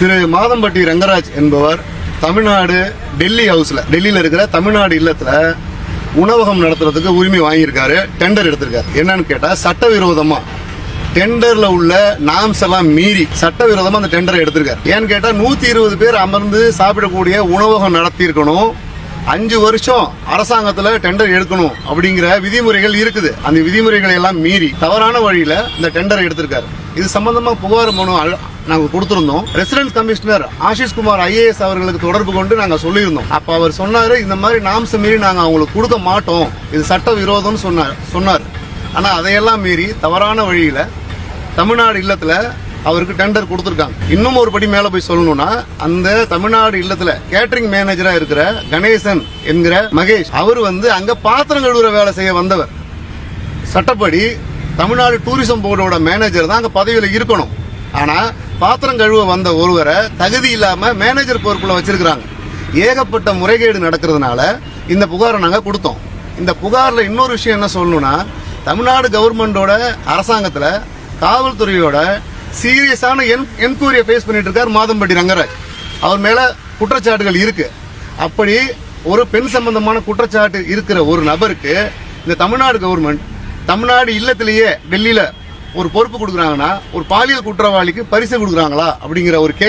திரு மாதம்பட்டி ரங்கராஜ் என்பவர் தமிழ்நாடு டெல்லி ஹவுஸ்ல டெல்லியில இருக்கிற தமிழ்நாடு இல்லத்துல உணவகம் நடத்துறதுக்கு உரிமை வாங்கியிருக்காரு டெண்டர் எடுத்திருக்காரு. என்னன்னு கேட்டா சட்டவிரோதமா. டெண்டர்ல உள்ள நாம்ஸ் எல்லாம் மீறி சட்டவிரோதமா அந்த டெண்டரை எடுத்திருக்காரு. ஏன்னு கேட்டா நூத்தி இருபது பேர் அமர்ந்து சாப்பிடக்கூடிய உணவகம் நடத்தியிருக்கணும். அஞ்சு வருஷம் அரசாங்கத்துல டெண்டர் எடுக்கணும் அப்படிங்கிற விதிமுறைகள் இருக்குது. அந்த விதிமுறைகளை எல்லாம் மீறி தவறான வழியில இந்த டெண்டர் எடுத்திருக்காரு. இது சம்பந்தமா புகார் மனு நாங்கள் கொடுத்துருந்தோம். கொடுத்திருந்தோம் resident commissioner Ashish Kumar IAS அவர்களுக்கு தொடர்பு கொண்டு நாங்கள் சொல்லியிருந்தோம். அப்போ அவர் சொன்னார் இந்த மாதிரி நாம்ஸ் மீறி நாங்கள் அவங்களுக்கு கொடுக்க மாட்டோம். இது சட்ட விரோதம்னு சொன்னார் சொன்னார். ஆனால் அதையெல்லாம் மீறி தவறான வழியில் தமிழ்நாடு இல்லத்தில் அவருக்கு டெண்டர் கொடுத்துருக்காங்க. இன்னும் ஒரு படி மேலே போய் சொல்லணும்னா அந்த தமிழ்நாடு இல்லத்தில் கேட்டரிங் மேனேஜரா இருக்கிற கணேசன் என்கிற மகேஷ் அவர் வந்து அங்க பாத்திரம் கழுவுற வேலை செய்ய வந்தவர். சட்டப்படி தமிழ்நாடு டூரிசம் போர்டோட மேனேஜர் தான் அங்கே பதவியில் இருக்கணும். ஆனால் பாத்திரம் கழுவ வந்த ஒருவரை தகுதி இல்லாமல் மேனேஜர் பொறுப்பில் வச்சிருக்கிறாங்க. ஏகப்பட்ட முறைகேடு நடக்கிறதுனால இந்த புகாரை நாங்கள் கொடுத்தோம். இந்த புகாரில் இன்னொரு விஷயம் என்ன சொல்லணும்னா தமிழ்நாடு கவர்மெண்டோட அரசாங்கத்தில் காவல்துறையோட சீரியஸான என்கொயரியை ஃபேஸ் பண்ணிட்டு இருக்கார் மாதம்பட்டி ரங்கராஜ். அவர் மேலே குற்றச்சாட்டுகள் இருக்கு. அப்படி ஒரு பெண் சம்பந்தமான குற்றச்சாட்டு இருக்கிற ஒரு நபருக்கு இந்த தமிழ்நாடு கவர்மெண்ட் தமிழ்நாடு இல்லத்திலேயே டெல்லியில் ஒரு பொறுப்பு கொடுக்குறாங்கன்னா ஒரு பாலியல் குற்றவாளிக்கு பரிசு கொடுக்குறாங்களா அப்படிங்கிற ஒரு கே